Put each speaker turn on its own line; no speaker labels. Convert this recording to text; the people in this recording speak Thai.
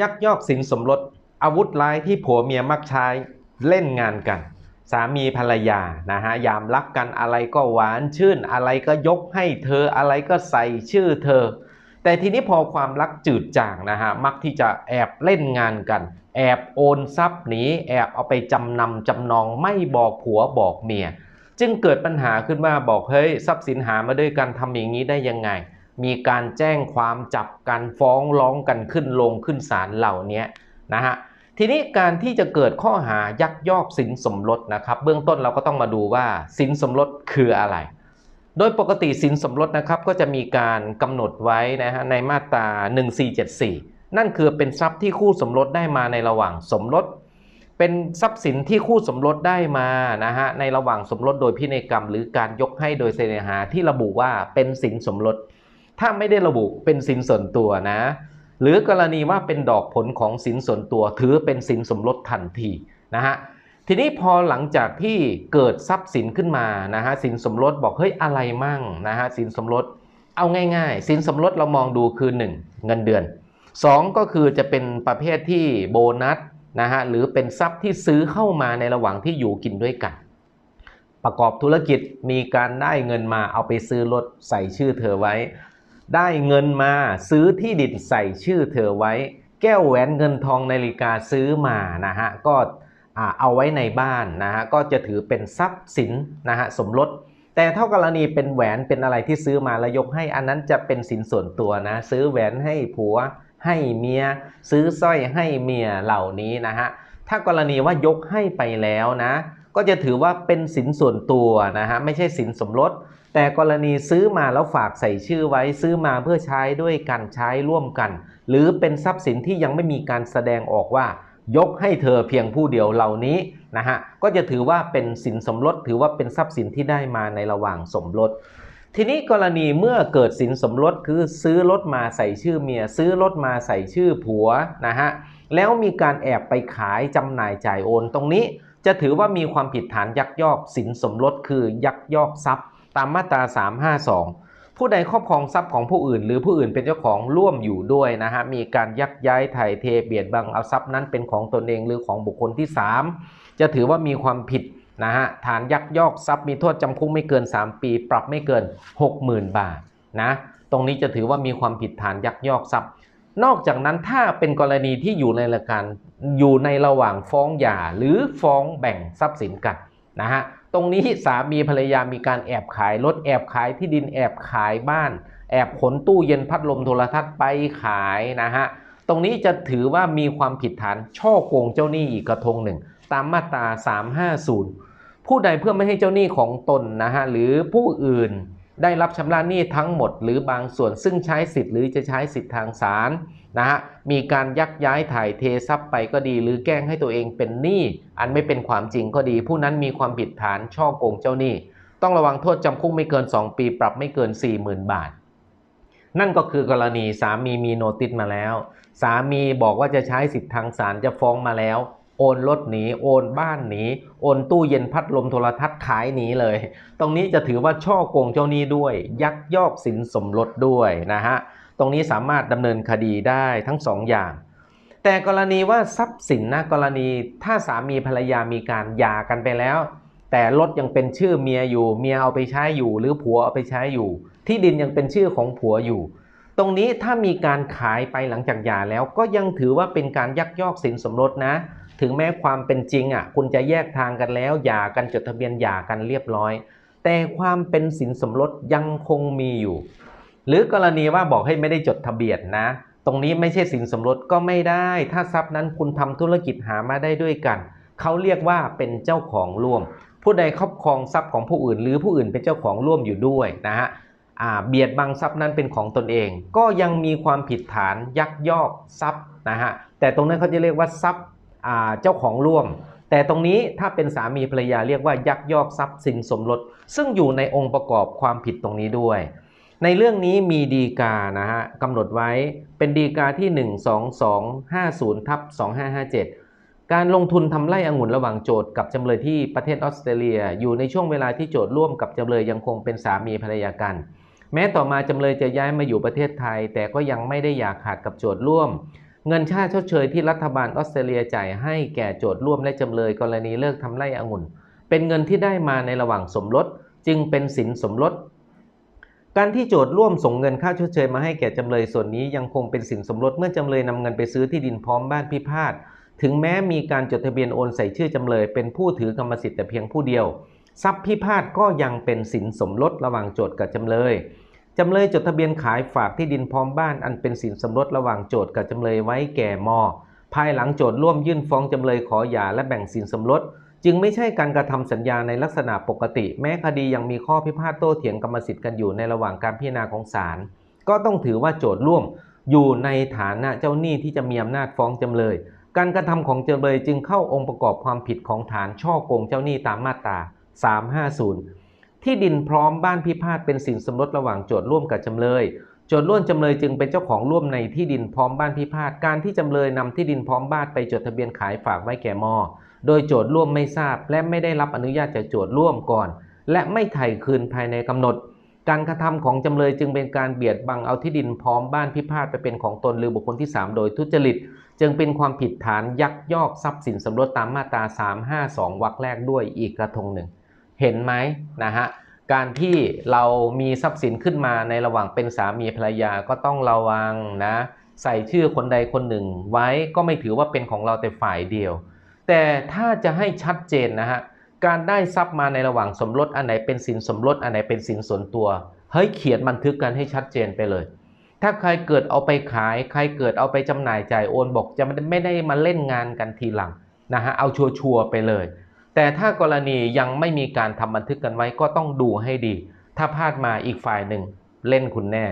ยักยอกสินสมรส อาวุธร้ายที่ผัวเมียมักใช้เล่นงานกัน สามีภรรยานะฮะยามรักกันอะไรก็หวานชื่น อะไรก็ยกให้เธออะไรก็ใส่ชื่อเธอ แต่ทีนี้พอความรักจืดจางนะฮะมักที่จะแอบเล่นงานกัน แอบโอนทรัพย์หนีแอบเอาไปจำนำจำนองไม่บอกผัวบอกเมีย จึงเกิดปัญหาขึ้นมาบอกเฮ้ยทรัพย์สินหามาด้วยกันทำอย่างนี้ได้ยังไง มีการแจ้งความจับกันฟ้องร้องกันขึ้นลงขึ้นศาลเหล่านี้นะฮะทีนี้การที่จะเกิดข้อหายักยอกสินสมรสนะครับ เบื้องต้นเราก็ต้องมาดูว่าสินสมรสคืออะไร โดยปกติสินสมรสนะครับก็จะมีการกำหนดไว้นะฮะในมาตรา 1474 นั่นคือเป็นทรัพย์ที่คู่สมรสได้มาในระหว่างสมรส เป็นทรัพย์สินที่คู่สมรสได้มานะฮะในระหว่างสมรสโดยพินัยกรรม หรือการยกให้โดยเสน่หาที่ระบุว่าเป็นสินสมรส ถ้าไม่ได้ระบุเป็นสินส่วนตัวนะ หรือกรณีว่าเป็นดอกผลของสินส่วนตัวถือเป็นสินสมรสทันทีนะฮะทีนี้พอหลังจากที่เกิดทรัพย์สินขึ้นมานะฮะสินสมรสบอกเฮ้ยอะไรมั่งนะฮะสินสมรสเอาง่ายๆ สินสมรสเรามองดูคือ 1 เงินเดือน 2 ก็คือจะเป็นประเภทที่โบนัสนะฮะหรือเป็นทรัพย์ที่ซื้อเข้ามาในระหว่างที่อยู่กินด้วยกัน ประกอบธุรกิจมีการได้เงินมาเอาไปซื้อรถใส่ชื่อเธอไว้ ได้เงินมาซื้อที่ดินใส่ชื่อเธอไว้ แก้วแหวนเงินทองนาฬิกาซื้อมานะฮะก็เอาไว้ในบ้านนะฮะก็จะถือเป็นทรัพย์สินนะฮะสมรสแต่เท่ากรณีเป็นแหวนเป็นอะไรที่ซื้อมาแล้วยกให้อันนั้นจะเป็นสินส่วนตัวนะซื้อแหวนให้ผัวให้เมีย ซื้อสร้อยให้เมียเหล่านี้นะฮะถ้ากรณีว่ายกให้ไปแล้วนะ ก็จะถือว่าเป็นสินส่วนตัวนะฮะไม่ใช่สินสมรส แต่กรณีซื้อมาแล้วฝากใส่ชื่อไว้ซื้อมาเพื่อใช้ด้วยกันใช้ร่วมกัน หรือเป็นทรัพย์สินที่ยังไม่มีการแสดงออกว่า ยกให้เธอเพียงผู้เดียวเหล่านี้นะฮะก็จะถือว่าเป็นสินสมรส ถือว่าเป็นทรัพย์สินที่ได้มาในระหว่างสมรส ทีนี้กรณีเมื่อเกิดสินสมรสคือซื้อรถมาใส่ชื่อเมีย ซื้อรถมาใส่ชื่อผัวนะฮะแล้วมีการแอบไปขายจำหน่ายจ่ายโอนตรงนี้ จะถือว่ามีความผิดฐานยักยอกสินสมรสคือยักยอกทรัพย์ ตามมาตรา 352 ผู้ใดครอบครองทรัพย์ของผู้อื่น หรือผู้อื่นเป็นเจ้าของร่วมอยู่ด้วยนะฮะมีการยักย้ายถ่ายเทเบียดบังเอาทรัพย์นั้นเป็นของตนเองหรือของบุคคลที่ 3 จะถือว่ามีความผิดนะฮะฐานยักยอกทรัพย์มีโทษจำคุกไม่เกิน 3 ปี ปรับไม่เกิน 60,000 บาทนะตรงนี้จะถือว่ามีความผิดฐานยักยอกทรัพย์ นอกจากนั้นถ้าเป็นกรณีที่อยู่ในระการอยู่ในระหว่างฟ้องหย่าหรือฟ้องแบ่งทรัพย์สินกัน นะฮะตรงนี้สามีภรรยามีการแอบขายรถแอบขายที่ดินแอบขายบ้าน แอบขนตู้เย็นพัดลมโทรทัศน์ไปขายนะฮะตรงนี้จะถือว่ามีความผิดฐานช่อโกงเจ้าหนี้อีกกระทงหนึ่ง ตามมาตรา 350 ผู้ใดเพื่อไม่ให้เจ้าหนี้ของตนนะฮะหรือผู้อื่นได้รับชำระหนี้ทั้งหมด หรือบางส่วนซึ่งใช้สิทธิ์หรือจะใช้สิทธิ์ทางศาล นะฮะมีการยักย้ายถ่ายเททรัพย์ไปก็ดี หรือแกล้งให้ตัวเองเป็นหนี้อันไม่เป็นความจริงก็ดี ผู้นั้นมีความผิดฐานช่อโกงเจ้าหนี้ ต้องระวังโทษจำคุกไม่เกิน 2 ปีปรับไม่เกิน 40,000 บาท นั่นก็คือกรณีสามีมีโนติสมาแล้ว สามีบอกว่าจะใช้สิทธิ์ทางศาลจะฟ้องมาแล้วโอนรถหนีโอนบ้านหนีโอนตู้เย็นพัดลมโทรทัศน์ขายหนีเลย ตรงนี้จะถือว่าช่อโกงเจ้าหนี้ด้วย ยักยอกสินสมรสด้วยนะฮะ รงนี้สามารถดำเนินคดีได้ทั้งสองอย่าง แต่กรณีว่าทรัพย์สินนะกรณีถ้าสามีภรรยามีการหย่ากันไปแล้ว แต่รถยังเป็นชื่อเมียอยู่ เมียเอาไปใช้อยู่ หรือผัวเอาไปใช้อยู่ ที่ดินยังเป็นชื่อของผัวอยู่ ตรงนี้ถ้ามีการขายไปหลังจากหย่าแล้วก็ยังถือว่าเป็นการยักยอกสินสมรสนะ ถึงแม้ความเป็นจริงอะคุณจะแยกทางกันแล้วหย่ากันจดทะเบียนหย่ากันเรียบร้อย แต่ความเป็นสินสมรสยังคงมีอยู่ หรือกรณีว่าบอกให้ไม่ได้จดทะเบียนนะ ตรงนี้ไม่ใช่สินสมรสก็ไม่ได้ ถ้าทรัพย์นั้นคุณทำธุรกิจหามาได้ด้วยกัน เขาเรียกว่าเป็นเจ้าของร่วม ผู้ใดครอบครองทรัพย์ของผู้อื่น หรือผู้อื่นเป็นเจ้าของร่วมอยู่ด้วยนะฮะเบียดบังทรัพย์นั้นเป็นของตนเอง ก็ยังมีความผิดฐานยักยอกทรัพย์นะฮะแต่ตรงนั้นเขาจะเรียกว่าทรัพย์เจ้าของร่วม แต่ตรงนี้ถ้าเป็นสามีภรรยาเรียกว่ายักยอกทรัพย์สินสมรสซึ่งอยู่ในองค์ประกอบความผิดตรงนี้ด้วย ในเรื่องนี้มีดีกานะฮะกำหนดไว้เป็นดีกาที่ 12250ทับ2557 การลงทุนทำไร่องุ่นระหว่างโจทย์กับจำเลยที่ประเทศออสเตรเลีย อยู่ในช่วงเวลาที่โจทย์ร่วมกับจำเลยยังคงเป็นสามีภรรยากัน แม้ต่อมาจำเลยจะย้ายมาอยู่ประเทศไทย แต่ก็ยังไม่ได้อยากขาดกับโจทย์ร่วม เงินค่าชดเชยที่รัฐบาลออสเตรเลียจ่ายให้แก่โจทย์ร่วมและจำเลยกรณีเลิกทำไร่องุ่น เป็นเงินที่ได้มาในระหว่างสมรสจึงเป็นสินสมรส การที่โจทย์ร่วมส่งเงินค่าชดเชยมาให้แก่จำเลยส่วนนี้ยังคงเป็นสินสมรสเมื่อจำเลยนำเงินไปซื้อที่ดินพร้อมบ้านพิพาทถึงแม้มีการจดทะเบียนโอนใส่ชื่อจำเลย เป็นผู้ถือกรรมสิทธิ์แต่เพียงผู้เดียว ทรัพย์พิพาทก็ยังเป็นสินสมรสระหว่างโจทย์กับจำเลยจำเลยจดทะเบียนขายฝากที่ดินพร้อมบ้านอันเป็นสินสมรสระหว่างโจทย์กับจำเลยไว้แก่มอภายหลังโจทย์ร่วมยื่นฟ้องจำเลยขอหย่าและแบ่งสินสมรส จึงไม่ใช่การกระทำสัญญาในลักษณะปกติ แม้คดียังมีข้อพิพาทโต้เถียงกรรมสิทธิ์กันอยู่ในระหว่างการพิจารณาของศาลก็ต้องถือว่าโจทย์ร่วมอยู่ในฐานะเจ้าหนี้ที่จะมีอำนาจฟ้องจำเลย การกระทำของจำเลยจึงเข้าองค์ประกอบความผิดของฐานช่อโกงเจ้าหนี้ตามมาตรา 350 ที่ดินพร้อมบ้านพิพาทเป็นสินสมรสระหว่างโจทย์ร่วมกับจำเลย จทย์ร่วมจำเลยจึงเป็นเจ้าของร่วมในที่ดินพร้อมบ้านพิพาทการที่จำเลยนำที่ดินพร้อมบ้านไปจดทะเบียนขายฝากไว้แก่มอ โดยโจทย์ร่วมไม่ทราบ และไม่ได้รับอนุญาตจากโจทย์ร่วมก่อน และไม่ไถ่คืนภายในกำหนด การกระทำของจำเลยจึงเป็นการเบียดบังเอาที่ดินพร้อมบ้านพิพาทไปเป็นของตนหรือบุคคลที่ 3 โดยทุจริต จึงเป็นความผิดฐานยักยอกทรัพย์สินสมรสตามมาตรา 352วรรคแรกด้วยอีกกระทงหนึ่ง เห็นไหมนะฮะ การที่เรามีทรัพย์สินขึ้นมาในระหว่างเป็นสามีภรรยาก็ต้องระวังนะ ใส่ชื่อคนใดคนหนึ่งไว้ก็ไม่ถือว่าเป็นของเราแต่ฝ่ายเดียว แต่ถ้าจะให้ชัดเจนนะฮะการได้ทรัพย์มาในระหว่างสมรสอันไหนเป็นสินสมรสอันไหนเป็นสินส่วนตัวเฮ้ยเขียนบันทึกกันให้ชัดเจนไปเลย ถ้าใครเกิดเอาไปขาย ใครเกิดเอาไปจำหน่ายจ่ายโอนบอกจะไม่ได้มาเล่นงานกันทีหลังนะฮะเอาชัวร์ๆไปเลย แต่ถ้ากรณียังไม่มีการทำบันทึกกันไว้ก็ต้องดูให้ดี ถ้าพลาดมาอีกฝ่ายหนึ่งเล่นคุณแน่